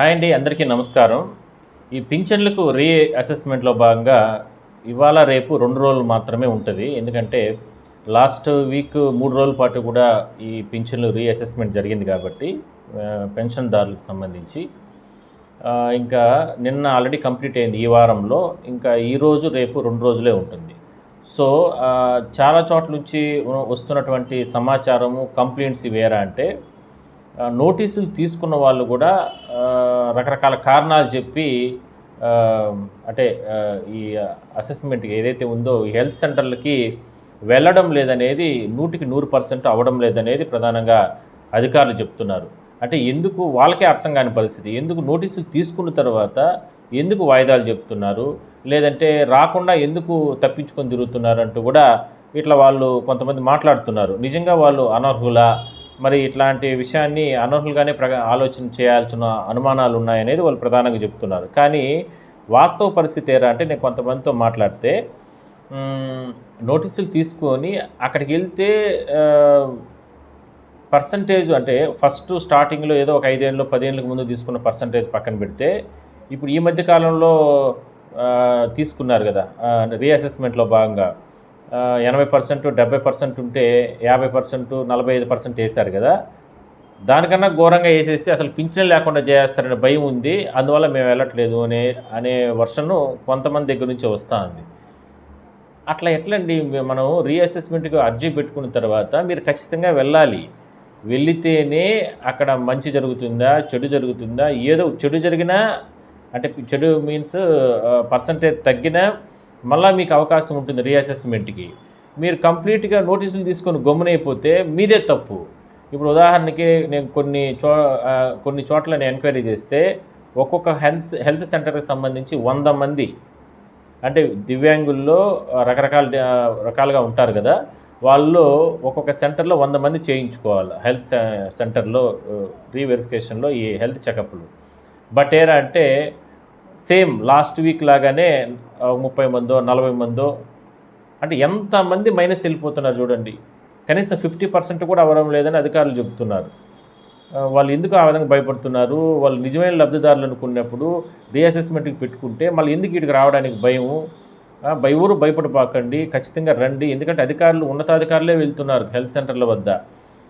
Hi అండి అందరికీ నమస్కారం. ఈ పింఛన్లకు రీ అసెస్మెంట్లో భాగంగా ఇవాళ రేపు రెండు రోజులు మాత్రమే ఉంటుంది. ఎందుకంటే లాస్ట్ వీక్ మూడు రోజుల పాటు కూడా ఈ పింఛన్లు రీ అసెస్మెంట్ జరిగింది కాబట్టి పెన్షన్దారులకు సంబంధించి. ఇంకా నిన్న ఆల్రెడీ కంప్లీట్ అయింది ఈ వారంలో. ఇంకా ఈ రోజు రేపు రెండు రోజులే ఉంటుంది. సో చాలా చోట్ల నుంచి వస్తున్నటువంటి సమాచారము కంప్లైంట్స్ ఇవేరా అంటే నోటీసులు తీసుకున్న వాళ్ళు కూడా రకరకాల కారణాలు చెప్పి అంటే ఈ అసెస్మెంట్కి ఏదైతే ఉందో ఈ హెల్త్ సెంటర్లకి వెళ్ళడం లేదనేది నూటికి నూరు పర్సెంట్ అవ్వడం లేదనేది ప్రధానంగా అధికారులు చెప్తున్నారు. అంటే ఎందుకు వాళ్ళకే అర్థం కాని పరిస్థితి? ఎందుకు నోటీసులు తీసుకున్న తర్వాత ఎందుకు వాయిదాలు చెప్తున్నారు? లేదంటే రాకుండా ఎందుకు తప్పించుకొని తిరుగుతున్నారు అంటూ కూడా ఇట్లా వాళ్ళు కొంతమంది మాట్లాడుతున్నారు. నిజంగా వాళ్ళు అనర్హులా? మరి ఇట్లాంటి విషయాన్ని అనర్హులుగానే ప్ర ఆలోచన చేయాల్సిన అనుమానాలు ఉన్నాయనేది వాళ్ళు ప్రధానంగా చెప్తున్నారు. కానీ వాస్తవ పరిస్థితి ఏరా అంటే నేను కొంతమందితో మాట్లాడితే నోటీసులు తీసుకొని అక్కడికి వెళ్తే పర్సంటేజ్ అంటే ఫస్ట్ స్టార్టింగ్లో ఏదో ఒక ఐదేళ్ళు పదేళ్ళకి ముందు తీసుకున్న పర్సంటేజ్ పక్కన పెడితే ఇప్పుడు ఈ మధ్య కాలంలో తీసుకున్నారు కదా రీఅసెస్మెంట్లో భాగంగా. ఎనభై పర్సెంట్ డెబ్బై పర్సెంట్ ఉంటే యాభై పర్సెంట్ నలభై ఐదు పర్సెంట్ వేశారు కదా. దానికన్నా ఘోరంగా వేసేస్తే అసలు పింఛన్ లేకుండా చేస్తారనే భయం ఉంది. అందువల్ల మేము వెళ్ళట్లేదు అనే అనే వర్షను కొంతమంది దగ్గర నుంచి వస్తూ ఉంది. అట్లా ఎట్లండి? మనం రీఅసెస్మెంట్కి అర్జీ పెట్టుకున్న తర్వాత మీరు ఖచ్చితంగా వెళ్ళాలి. వెళితేనే అక్కడ మంచి జరుగుతుందా చెడు జరుగుతుందా ఏదో చెడు జరిగినా అంటే చెడు మీన్స్ పర్సంటేజ్ తగ్గినా మళ్ళీ మీకు అవకాశం ఉంటుంది రీఅసెస్మెంట్కి. మీరు కంప్లీట్గా నోటీసులు తీసుకొని గమ్మునైపోతే మీదే తప్పు. ఇప్పుడు ఉదాహరణకి నేను కొన్ని చో కొన్ని చోట్ల నేను ఎంక్వైరీ చేస్తే ఒక్కొక్క హెల్త్ హెల్త్ సెంటర్కి సంబంధించి వంద మంది అంటే దివ్యాంగుల్లో రకరకాల రకాలుగా ఉంటారు కదా వాళ్ళు ఒక్కొక్క సెంటర్లో వంద మంది చేయించుకోవాలి. హెల్త్ సెంటర్లో రీవెరిఫికేషన్లో ఈ హెల్త్ చెకప్లు. బట్ ఏరా అంటే సేమ్ లాస్ట్ వీక్ లాగానే ముప్పై మందో నలభై మందో అంటే ఎంతమంది మైనస్ వెళ్ళిపోతున్నారు చూడండి. కనీసం ఫిఫ్టీ పర్సెంట్ కూడా అవ్వడం లేదని అధికారులు చెబుతున్నారు. వాళ్ళు ఎందుకు ఆ విధంగా భయపడుతున్నారు? వాళ్ళు నిజమైన లబ్ధిదారులు అనుకున్నప్పుడు రీఅసెస్మెంట్కి పెట్టుకుంటే మళ్ళీ ఎందుకు ఇటుకు రావడానికి భయము? ఆ, భయ ఊరు భయపడిపోకండి ఖచ్చితంగా రండి. ఎందుకంటే అధికారులు ఉన్నతాధికారులే వెళ్తున్నారు హెల్త్ సెంటర్ల వద్ద.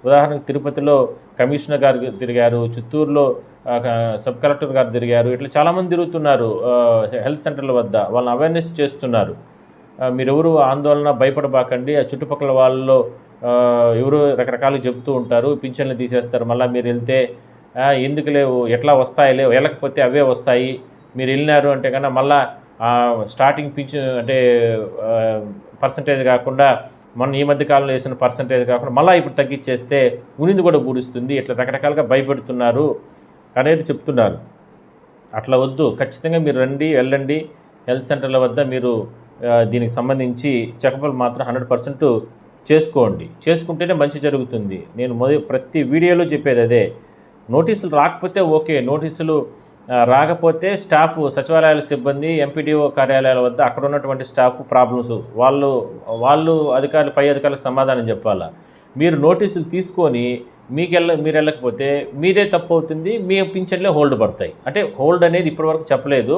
ఉదాహరణకు తిరుపతిలో కమిషనర్ గారు తిరిగారు చిత్తూరులో సబ్ కలెక్టర్ గారు తిరిగారు ఇట్లా చాలామంది తిరుగుతున్నారు హెల్త్ సెంటర్ల వద్ద వాళ్ళని అవేర్నెస్ చేస్తున్నారు. మీరెవరు ఆందోళన భయపడబాకండి ఆ చుట్టుపక్కల వాళ్ళలో ఎవరు రకరకాలు చెప్తూ ఉంటారు పింఛన్లు తీసేస్తారు మళ్ళీ మీరు వెళ్తే ఎందుకు లేవు ఎట్లా వస్తాయి లేవు వెళ్ళకపోతే అవే వస్తాయి మీరు వెళ్ళినారు అంటే కన్నా మళ్ళీ స్టార్టింగ్ పింఛన్ అంటే పర్సంటేజ్ కాకుండా మొన్న ఈ మధ్య కాలంలో వేసిన పర్సంటేజ్ కాకుండా మళ్ళీ ఇప్పుడు తగ్గించేస్తే ఉనింది కూడా పూడుస్తుంది ఇట్లా రకరకాలుగా భయపెడుతున్నారు అనేది చెప్తున్నారు. అట్లా వద్దు. ఖచ్చితంగా మీరు రండి వెళ్ళండి. హెల్త్ సెంటర్ల వద్ద మీరు దీనికి సంబంధించి చెకప్లు మాత్రం హండ్రెడ్ పర్సెంట్ చేసుకోండి. చేసుకుంటేనే మంచి జరుగుతుంది. నేను మొదటి ప్రతి వీడియోలో చెప్పేది అదే. నోటీసులు రాకపోతే ఓకే. నోటీసులు రాకపోతే స్టాఫ్ సచివాలయాల సిబ్బంది ఎంపీడీఓ కార్యాలయాల వద్ద అక్కడ ఉన్నటువంటి స్టాఫ్ ప్రాబ్లమ్స్. వాళ్ళు వాళ్ళు అధికారులు పై అధికారులకు సమాధానం చెప్పాలా? మీరు నోటీసులు తీసుకొని మీకెళ్ళ మీరు వెళ్ళకపోతే మీదే తప్పు అవుతుంది మీ పింఛన్లే హోల్డ్ పడతాయి. అంటే హోల్డ్ అనేది ఇప్పటివరకు చెప్పలేదు.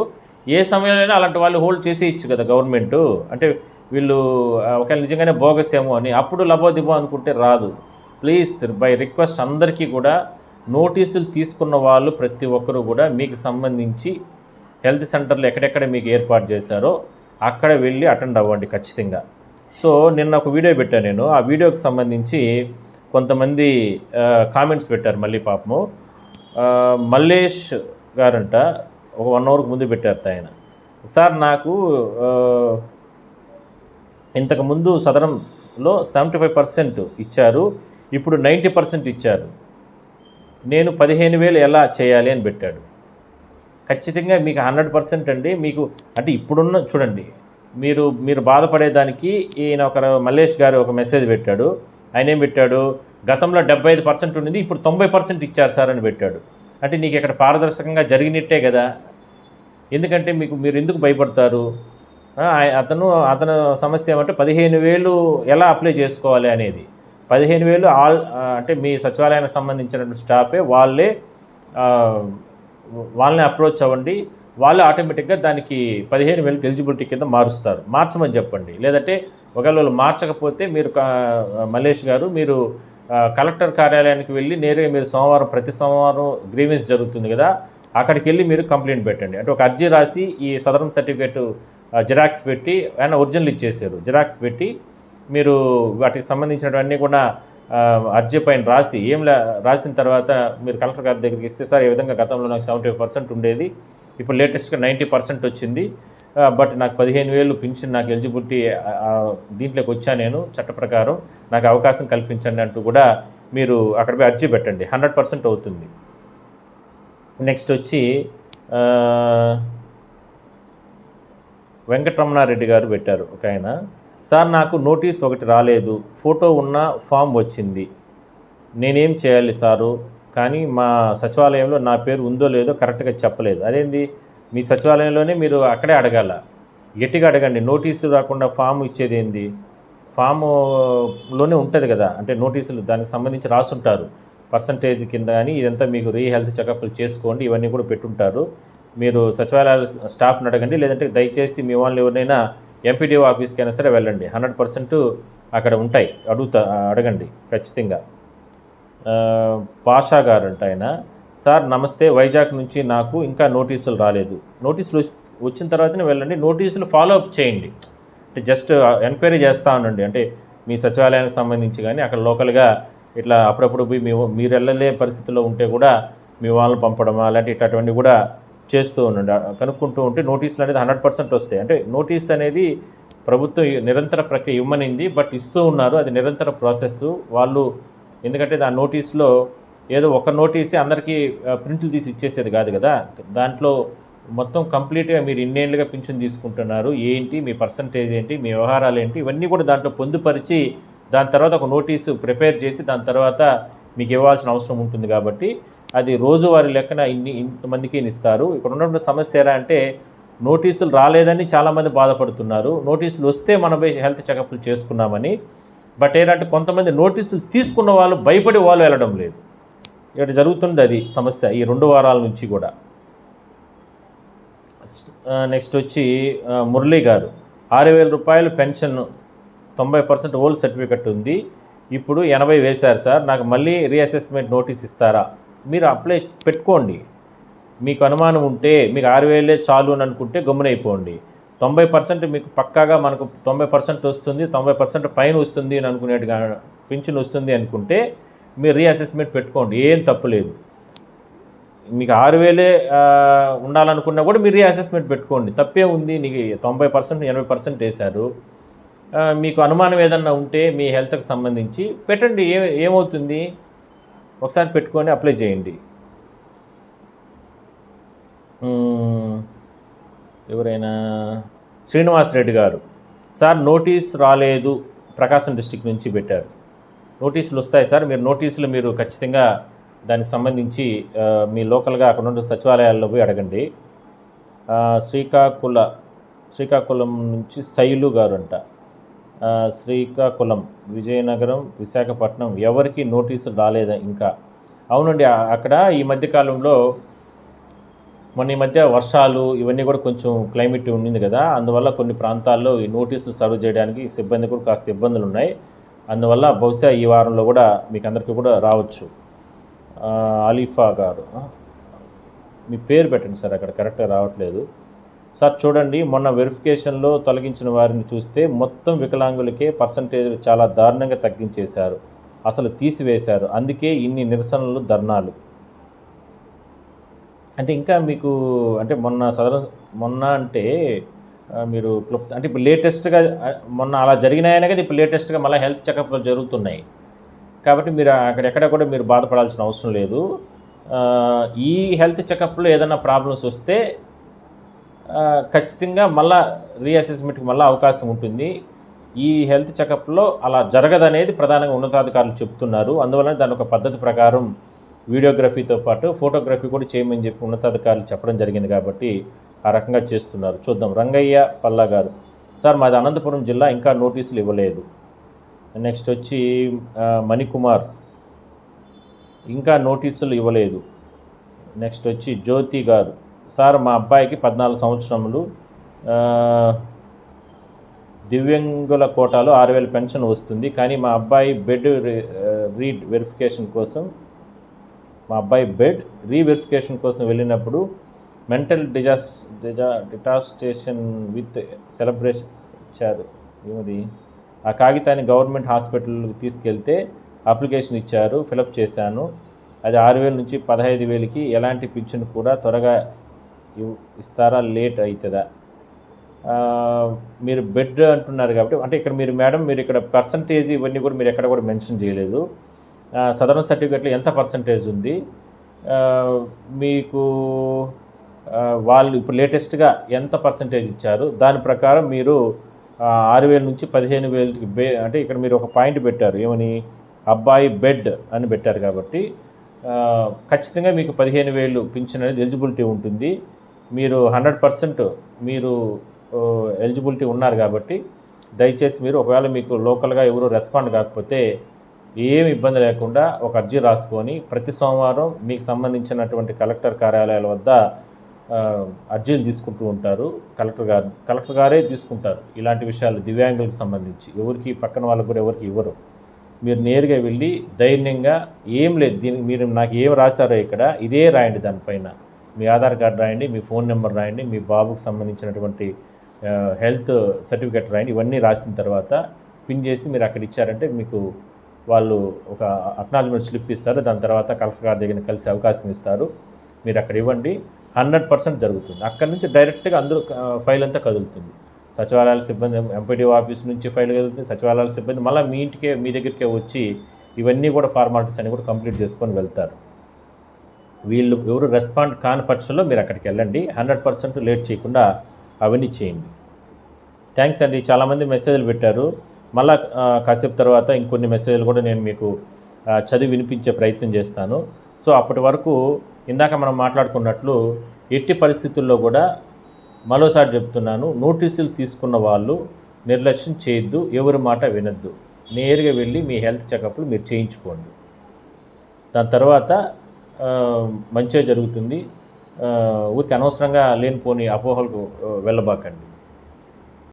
ఏ సమయంలోనైనా అలాంటి వాళ్ళు హోల్డ్ చేసి ఇచ్చు కదా గవర్నమెంట్. అంటే వీళ్ళు ఒకవేళ నిజంగానే బోగస్ ఏమో అని అప్పుడు లబోదిబో అనుకుంటే రాదు. ప్లీజ్ బై రిక్వెస్ట్ అందరికీ కూడా నోటీసులు తీసుకున్న వాళ్ళు ప్రతి ఒక్కరూ కూడా మీకు సంబంధించి హెల్త్ సెంటర్లు ఎక్కడెక్కడ మీకు ఏర్పాటు చేశారో అక్కడ వెళ్ళి అటెండ్ అవ్వండి ఖచ్చితంగా. సో నిన్న ఒక వీడియో పెట్టాను నేను. ఆ వీడియోకి సంబంధించి కొంతమంది కామెంట్స్ పెట్టారు మళ్ళీ పాపము. మల్లేష్ గారంట ఒక వన్ అవర్కి ముందు పెట్టారు ఆయన. సార్ నాకు ఇంతకుముందు సదరంలో సెవెంటీ ఫైవ్ పర్సెంట్ ఇచ్చారు. ఇప్పుడు నైంటీ పర్సెంట్ ఇచ్చారు. నేను పదిహేను వేలు ఎలా చేయాలి అని పెట్టాడు. ఖచ్చితంగా మీకు హండ్రెడ్ పర్సెంట్ అండి. మీకు అంటే ఇప్పుడున్న చూడండి మీరు మీరు బాధపడేదానికి ఈయన ఒక మల్లేష్ గారు ఒక మెసేజ్ పెట్టాడు. ఆయన ఏం పెట్టాడు? గతంలో డెబ్బై ఐదు పర్సెంట్ ఉండింది ఇప్పుడు తొంభై పర్సెంట్ ఇచ్చారు సార్ అని పెట్టాడు. అంటే నీకు ఇక్కడ పారదర్శకంగా జరిగినట్టే కదా. ఎందుకంటే మీకు మీరు ఎందుకు భయపడతారు? అతను అతను సమస్య ఏమంటే పదిహేను వేలు ఎలా అప్లై చేసుకోవాలి అనేది. పదిహేను వేలు ఆల్ అంటే మీ సచివాలయానికి సంబంధించిన స్టాఫే వాళ్ళే వాళ్ళని అప్రోచ్ అవ్వండి. వాళ్ళు ఆటోమేటిక్గా దానికి పదిహేను వేలకు ఎలిజిబిలిటీ కింద మారుస్తారు. మార్చమని చెప్పండి. లేదంటే ఒకవేళ వాళ్ళు మార్చకపోతే మీరు మలేష్ గారు మీరు కలెక్టర్ కార్యాలయానికి వెళ్ళి నేరుగా మీరు సోమవారం ప్రతి సోమవారం గ్రీవెన్స్ జరుగుతుంది కదా అక్కడికి వెళ్ళి మీరు కంప్లైంట్ పెట్టండి. అంటే ఒక అర్జీ రాసి ఈ సదరన్ సర్టిఫికేట్ జిరాక్స్ పెట్టి ఆయన ఒరిజినల్ ఇచ్చేసారు జిరాక్స్ పెట్టి మీరు వాటికి సంబంధించినవన్నీ కూడా అర్జీ పైన రాసి ఏం రాసిన తర్వాత మీరు కలెక్టర్ గారి దగ్గరికి ఇస్తే సార్ ఈ విధంగా గతంలో నాకు సెవెంటీ పర్సెంట్ ఉండేది. ఇప్పుడు లేటెస్ట్గా నైంటీ పర్సెంట్ వచ్చింది. బట్ నాకు పదిహేను వేలు పింఛన్ నాకు ఎలిజిబిలిటీ దీంట్లోకి వచ్చా నేను చట్ట ప్రకారం. నాకు అవకాశం కల్పించండి అంటూ కూడా మీరు అక్కడ పోయి అర్జీ పెట్టండి. హండ్రెడ్ పర్సెంట్ అవుతుంది. నెక్స్ట్ వచ్చి వెంకటరమణారెడ్డి గారు పెట్టారు ఒక ఆయన. సార్ నాకు నోటీస్ ఒకటి రాలేదు. ఫోటో ఉన్న ఫామ్ వచ్చింది. నేనేం చేయాలి సారు? కానీ మా సచివాలయంలో నా పేరు ఉందో లేదో కరెక్ట్గా చెప్పలేదు. అదేంది? మీ సచివాలయంలోనే మీరు అక్కడే అడగాల? గట్టిగా అడగండి. నోటీసు రాకుండా ఫామ్ ఇచ్చేది ఏంది? ఫామ్లోనే ఉంటుంది కదా. అంటే నోటీసులు దానికి సంబంధించి రాసుంటారు. పర్సంటేజ్ కింద కానీ ఇదంతా మీకు రీ హెల్త్ చెకప్లు చేసుకోండి ఇవన్నీ కూడా పెట్టుంటారు. మీరు సచివాలయాల స్టాఫ్ని అడగండి లేదంటే దయచేసి మీ వాళ్ళని ఎవరినైనా ఎంపీడీఓ ఆఫీస్కి అయినా సరే వెళ్ళండి. హండ్రెడ్ పర్సెంట్ అక్కడ ఉంటాయి. అడుగుతా అడగండి ఖచ్చితంగా. పాషా గారు అంట ఆయన సార్ నమస్తే. వైజాగ్ నుంచి నాకు ఇంకా నోటీసులు రాలేదు. నోటీసులు వచ్చిన తర్వాతనే వెళ్ళండి. నోటీసులు ఫాలో అప్ చేయండి. అంటే జస్ట్ ఎంక్వైరీ చేస్తూ ఉండండి. అంటే మీ సచివాలయానికి సంబంధించి కానీ అక్కడ లోకల్గా ఇట్లా అప్పుడప్పుడు పోయి మీ మీరు వెళ్ళలే పరిస్థితిలో ఉంటే కూడా మీ వాళ్ళని పంపడమా అలాంటి ఇట్లాంటివన్నీ కూడా చేస్తూ ఉండండి కనుక్కుంటూ ఉంటే నోటీసులు అనేది హండ్రెడ్ పర్సెంట్ వస్తాయి. అంటే నోటీస్ అనేది ప్రభుత్వం నిరంతర ప్రక్రియ ఇవ్వమనింది బట్ ఇస్తూ ఉన్నారు. అది నిరంతర ప్రాసెస్ వాళ్ళు ఎందుకంటే ఆ నోటీస్లో ఏదో ఒక నోటీసే అందరికీ ప్రింట్లు తీసి ఇచ్చేసేది కాదు కదా. దాంట్లో మొత్తం కంప్లీట్గా మీరు ఇన్నేళ్ళుగా పింఛన్ తీసుకుంటున్నారు. ఏంటి? మీ పర్సంటేజ్ ఏంటి? మీ వ్యవహారాలు ఏంటి? ఇవన్నీ కూడా దాంట్లో పొందుపరిచి దాని తర్వాత ఒక నోటీసు ప్రిపేర్ చేసి దాని తర్వాత మీకు ఇవ్వాల్సిన అవసరం ఉంటుంది కాబట్టి అది రోజువారి లెక్కన ఇన్ని ఇంతమందికి ఇస్తారు. ఇక్కడ ఉన్నటువంటి సమస్య ఎలా అంటే నోటీసులు రాలేదని చాలామంది బాధపడుతున్నారు. నోటీసులు వస్తే మనం హెల్త్ చెకప్లు చేసుకున్నామని. బట్ ఏంటంటే కొంతమంది నోటీసులు తీసుకున్న వాళ్ళు భయపడి వాళ్ళు వెళ్ళడం లేదు. ఇక్కడ జరుగుతుంది అది సమస్య ఈ రెండు వారాల నుంచి కూడా. నెక్స్ట్ వచ్చి మురళీ గారు. ఆరు వేల రూపాయలు పెన్షన్ తొంభై పర్సెంట్ ఓల్డ్ సర్టిఫికెట్ ఉంది. ఇప్పుడు ఎనభై వేశారు సార్. నాకు మళ్ళీ రీఅసెస్మెంట్ నోటీస్ ఇస్తారా? మీరు అప్లై పెట్టుకోండి. మీకు అనుమానం ఉంటే మీకు ఆరు వేలే చాలు అని అనుకుంటే గమ్మునైపోండి. తొంభై పర్సెంట్ మీకు పక్కాగా మనకు తొంభై పర్సెంట్ వస్తుంది తొంభై పర్సెంట్ పైన వస్తుంది అని అనుకునేట్టుగా పింఛన్ వస్తుంది అనుకుంటే మీరు రీఅసెస్మెంట్ పెట్టుకోండి. ఏం తప్పులేదు మీకు ఆరు వేలే ఉండాలనుకున్నా కూడా మీరు రీఅసెస్మెంట్ పెట్టుకోండి. తప్పే ఉంది నీకు తొంభై పర్సెంట్ ఎనభై పర్సెంట్ వేశారు. మీకు అనుమానం ఏదన్నా ఉంటే మీ హెల్త్కి సంబంధించి పెట్టండి. ఏ ఏమవుతుంది? ఒకసారి పెట్టుకొని అప్లై చేయండి. ఎవరైనా? శ్రీనివాస్ రెడ్డి గారు. సార్ నోటీస్ రాలేదు. ప్రకాశం డిస్టిక్ నుంచి పెట్టారు. నోటీసులు వస్తాయి సార్. మీరు నోటీసులు మీరు ఖచ్చితంగా దానికి సంబంధించి మీ లోకల్గా అక్కడ ఉన్న సచివాలయాల్లో పోయి అడగండి. శ్రీకాకుళ శ్రీకాకుళం నుంచి శైలు గారు అంట. శ్రీకాకుళం విజయనగరం విశాఖపట్నం ఎవరికి నోటీసులు రాలేదా ఇంకా? అవునండి అక్కడ ఈ మధ్యకాలంలో మొన్న ఈ మధ్య వర్షాలు ఇవన్నీ కూడా కొంచెం క్లైమేట్ ఉండింది కదా అందువల్ల కొన్ని ప్రాంతాల్లో ఈ నోటీసులు సర్వ్ చేయడానికి సిబ్బంది కూడా కాస్త ఇబ్బందులు ఉన్నాయి. అందువల్ల బహుశా ఈ వారంలో కూడా మీకు అందరికీ కూడా రావచ్చు. ఆలీఫా అలీఫా గారు మీ పేరు పెట్టండి సార్ అక్కడ కరెక్ట్గా రావట్లేదు. సార్ చూడండి మొన్న వెరిఫికేషన్లో తొలగించిన వారిని చూస్తే మొత్తం వికలాంగులకే పర్సంటేజ్ చాలా దారుణంగా తగ్గించేశారు. అసలు తీసివేశారు. అందుకే ఇన్ని నిరసనలు ధర్నాలు. అంటే ఇంకా మీకు అంటే మొన్న సదర మొన్న అంటే మీరు క్లుప్త అంటే ఇప్పుడు లేటెస్ట్గా మొన్న అలా జరిగినాయనే కదా ఇప్పుడు లేటెస్ట్గా మళ్ళీ హెల్త్ చెకప్లు జరుగుతున్నాయి. కాబట్టి మీరు అక్కడ ఎక్కడ కూడా మీరు బాధపడాల్సిన అవసరం లేదు. ఈ హెల్త్ చెకప్లో ఏదైనా ప్రాబ్లమ్స్ వస్తే ఖచ్చితంగా మళ్ళా రీఅసెస్మెంట్కి మళ్ళీ అవకాశం ఉంటుంది. ఈ హెల్త్ చెకప్లో అలా జరగదనేది ప్రధానంగా ఉన్నతాధికారులు చెప్తున్నారు. అందువలన దాని ఒక పద్ధతి ప్రకారం వీడియోగ్రఫీతో పాటు ఫోటోగ్రఫీ కూడా చేయమని చెప్పి ఉన్నతాధికారులు చెప్పడం జరిగింది కాబట్టి ఆ రకంగా చేస్తున్నారు. చూద్దాం. రంగయ్య పల్లా గారు సార్ మాది అనంతపురం జిల్లా ఇంకా నోటీసులు ఇవ్వలేదు. నెక్స్ట్ వచ్చి మణికుమార్ ఇంకా నోటీసులు ఇవ్వలేదు. నెక్స్ట్ వచ్చి జ్యోతి గారు సార్ మా అబ్బాయికి పద్నాలుగు సంవత్సరములు. దివ్యంగుల దివ్యాంగుల కోటాలో ఆరు వేల పెన్షన్ వస్తుంది. కానీ మా అబ్బాయి బెడ్ రీ- రీడ్ వెరిఫికేషన్ కోసం మా అబ్బాయి బెడ్ రీవెరిఫికేషన్ కోసం వెళ్ళినప్పుడు మెంటల్ డిజాస్ డిజా డిటాస్టేషన్ విత్ సెలబ్రేషన్ ఇచ్చారు. ఏమది? ఆ కాగితాన్ని గవర్నమెంట్ హాస్పిటల్కి తీసుకెళ్తే అప్లికేషన్ ఇచ్చారు ఫిలప్ చేశాను. అది ఆరు వేల నుంచి పదహైదు వేలకి ఎలాంటి పింఛన్ కూడా త్వరగా ఇస్తారా? లేట్ అవుతుందా మీరు బెడ్ అంటున్నారు కాబట్టి అంటే ఇక్కడ మీరు మేడం మీరు ఇక్కడ పర్సంటేజ్ ఇవన్నీ కూడా మీరు ఎక్కడ కూడా మెన్షన్ చేయలేదు. సదరన్ సర్టిఫికేట్లో ఎంత పర్సంటేజ్ ఉంది? మీకు వాళ్ళు ఇప్పుడు లేటెస్ట్గా ఎంత పర్సంటేజ్ ఇచ్చారు? దాని ప్రకారం మీరు ఆరు వేల నుంచి పదిహేను వేలకి బే అంటే ఇక్కడ మీరు ఒక పాయింట్ పెట్టారు. ఏమని? అబ్బాయి బెడ్ అని పెట్టారు కాబట్టి ఖచ్చితంగా మీకు పదిహేను వేలు పింఛన్ అనేది ఎలిజిబిలిటీ ఉంటుంది. మీరు హండ్రెడ్ పర్సెంట్ మీరు ఎలిజిబిలిటీ ఉన్నారు కాబట్టి దయచేసి మీరు ఒకవేళ మీకు లోకల్గా ఎవరు రెస్పాండ్ కాకపోతే ఏమి ఇబ్బంది లేకుండా ఒక అర్జీ రాసుకొని ప్రతి సోమవారం మీకు సంబంధించినటువంటి కలెక్టర్ కార్యాలయాల వద్ద అర్జీలు తీసుకుంటూ ఉంటారు. కలెక్టర్ గారు కలెక్టర్ గారే తీసుకుంటారు. ఇలాంటి విషయాలు దివ్యాంగులకు సంబంధించి. ఎవరికి పక్కన వాళ్ళకు కూడా ఎవరికి ఇవ్వరు. మీరు నేరుగా వెళ్ళి ధైర్యంగా ఏం లేదు దీనికి మీరు నాకు ఏం రాశారో ఇక్కడ ఇదే రాయండి దానిపైన. మీ ఆధార్ కార్డు రాయండి మీ ఫోన్ నెంబర్ రాయండి మీ బాబుకు సంబంధించినటువంటి హెల్త్ సర్టిఫికేట్ రాయండి ఇవన్నీ రాసిన తర్వాత పిన్ చేసి మీరు అక్కడ ఇచ్చారంటే మీకు వాళ్ళు ఒక అక్నాలజ్మెంట్ స్లిప్ ఇస్తారు. దాని తర్వాత కలెక్టర్ గారి దగ్గర కలిసే అవకాశం ఇస్తారు. మీరు అక్కడ ఇవ్వండి. హండ్రెడ్ పర్సెంట్ జరుగుతుంది. అక్కడ నుంచి డైరెక్ట్గా అందరూ ఫైల్ అంతా కదులుతుంది. సచివాలయాల సిబ్బంది ఎంపీడీ ఆఫీస్ నుంచి ఫైల్ కదులుతుంది. సచివాలయాల సిబ్బంది మళ్ళీ మీ ఇంటికే మీ దగ్గరికే వచ్చి ఇవన్నీ కూడా ఫార్మాలిటీస్ అన్ని కూడా కంప్లీట్ చేసుకొని వెళ్తారు. వీళ్ళు ఎవరు రెస్పాండ్ కాని పక్షంలో మీరు అక్కడికి వెళ్ళండి. హండ్రెడ్ పర్సెంట్ లేట్ చేయకుండా అవన్నీ చేయండి. థ్యాంక్స్ అండి. చాలామంది మెసేజ్లు పెట్టారు. మళ్ళా కాసేపు తర్వాత ఇంకొన్ని మెసేజ్లు కూడా నేను మీకు చదివి వినిపించే ప్రయత్నం చేస్తాను. సో అప్పటి వరకు ఇందాక మనం మాట్లాడుకున్నట్లు ఎట్టి పరిస్థితుల్లో కూడా మరోసారి చెప్తున్నాను నోటీసులు తీసుకున్న వాళ్ళు నిర్లక్ష్యం చేయొద్దు ఎవరి మాట వినొద్దు. నేరుగా వెళ్ళి మీ హెల్త్ చెకప్లు మీరు చేయించుకోండి. దాని తర్వాత మంచిగా జరుగుతుంది. ఊరికి అనవసరంగా లేనిపోని అపోహలకు వెళ్ళబాకండి.